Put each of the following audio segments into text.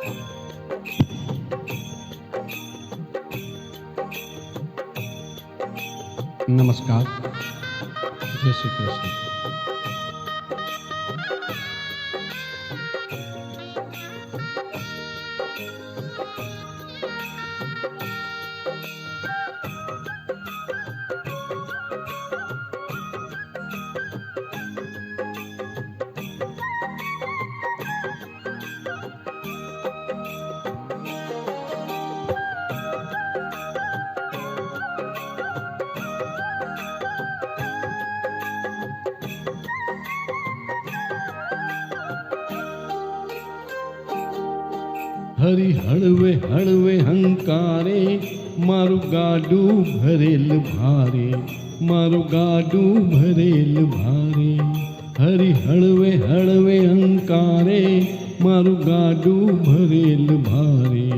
નમસ્કાર. જય શ્રી કૃષ્ણ. હરી હળવે હળવે હંકારે, મારું ગાડું ભરેલ ભારે, મારું ગાડું ભરેલ ભારે. હરી હળવે હળવે હંકારે, મારું ગાડું ભરેલ ભારે,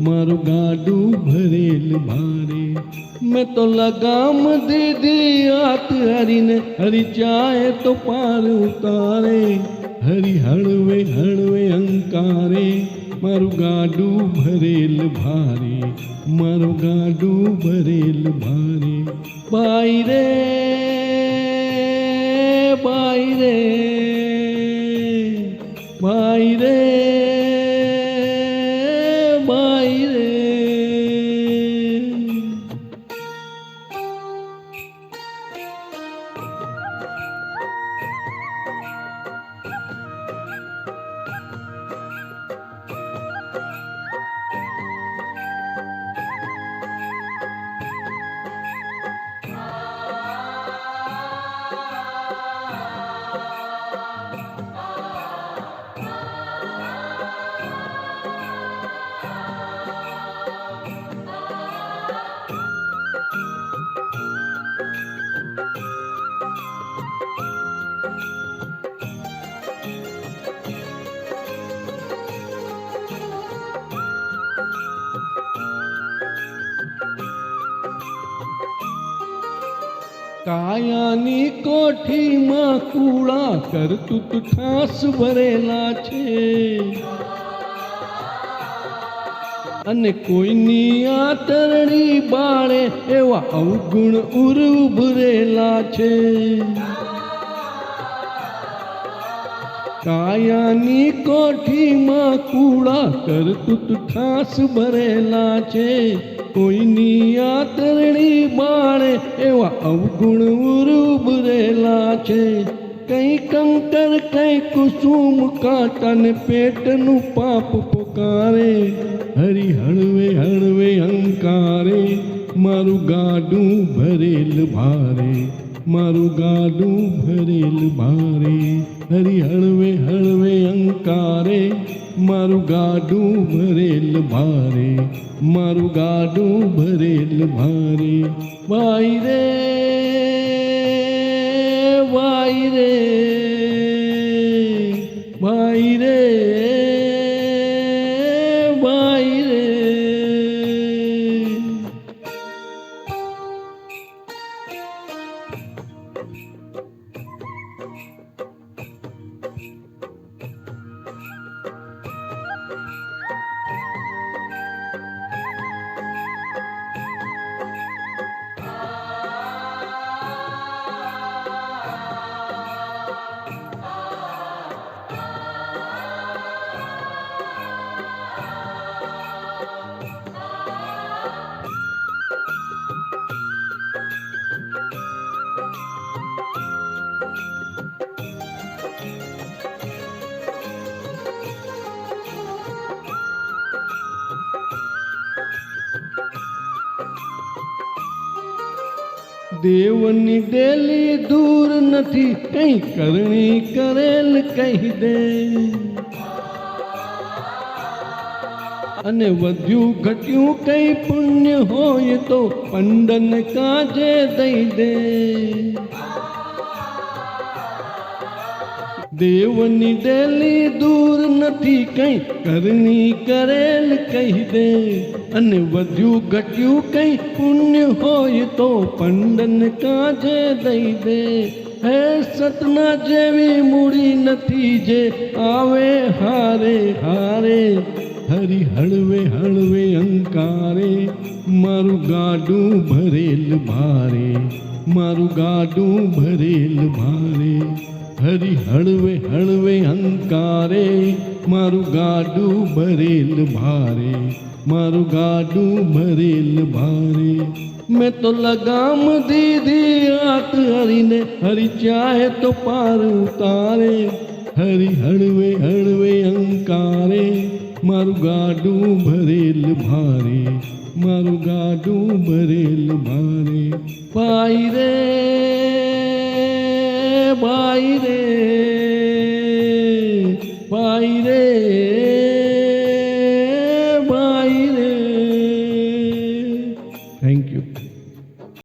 મારું ગાડું ભરેલ ભારે. મેં તો લગામ દીધી હાથ હરીને, હરી ચાહે તો પાર ઉતારે. હરી હળવે હળવે અંકારે મારું ગાડું ભરેલ ભારે મારું ગાડું ભરેલ ભારે. બાઈ રે બાઈ રે બાઈ રે કાયાની કોઠીમાં કુળા કરતું ઠાસ ભરેલા છે. અને કોઈની આતરણી બાળે એવા અવગુણ ઉરુ ભરેલા છે. કાયાની કોઠીમાં કુળા કરતું ઠાસ ભરેલા છે. કોઈની આતરણી બાળે એવા અવગુણ ઉરુબરેલા છે. કઈ કંકર, કઈ કુસુમ કાંટાને પેટનું પાપ પોકારે. હરી હળવે હળવે અંકારે મારું ગાડું ભરેલ ભારે. મારું ગાડું ભરેલ ભારે હરી હળવે હળવે અંકારે. મારું ગાડું ભરેલ ભારે મારું ગાડું ભરેલ ભારે વાઈ રે વાઈ રે વાઈ રે. દેવની ડેલી દૂર નથી, કઈ કરણી કરેલ કહી દે. અને વધ્યું ઘટ્યું કઈ પુણ્ય હોય તો પંડન કાજે દઈ દે. દેવની ડેલી દૂર નથી કઈ કરણી કરેલ કહી દે. અને વધ્યું ઘટ્યું કઈ, પુણ્ય હોય તો પંડન કાજે દઈ દે. હે સતના જેવી મૂડી નથી જે આવે હારે હારે. હરી હળવે હળવે અંકારે, મારું ગાડું ભરેલ ભારે. મારું ગાડું ભરેલ ભારે. હરી હળવે હળવે અંકારે, મારું ગાડું ભરેલ ભારે, મારું ગાડું ભરેલ ભારે. મેં તો લગામ દીધી આત હરીને, હરી ચાહે તો પાર ઉતારે. હરી હળવે હળવે અંકારે, મારું ગાડું ભરેલ ભારે, મારું ગાડું ભરેલ ભારે. પાઈ રે બાઈ રે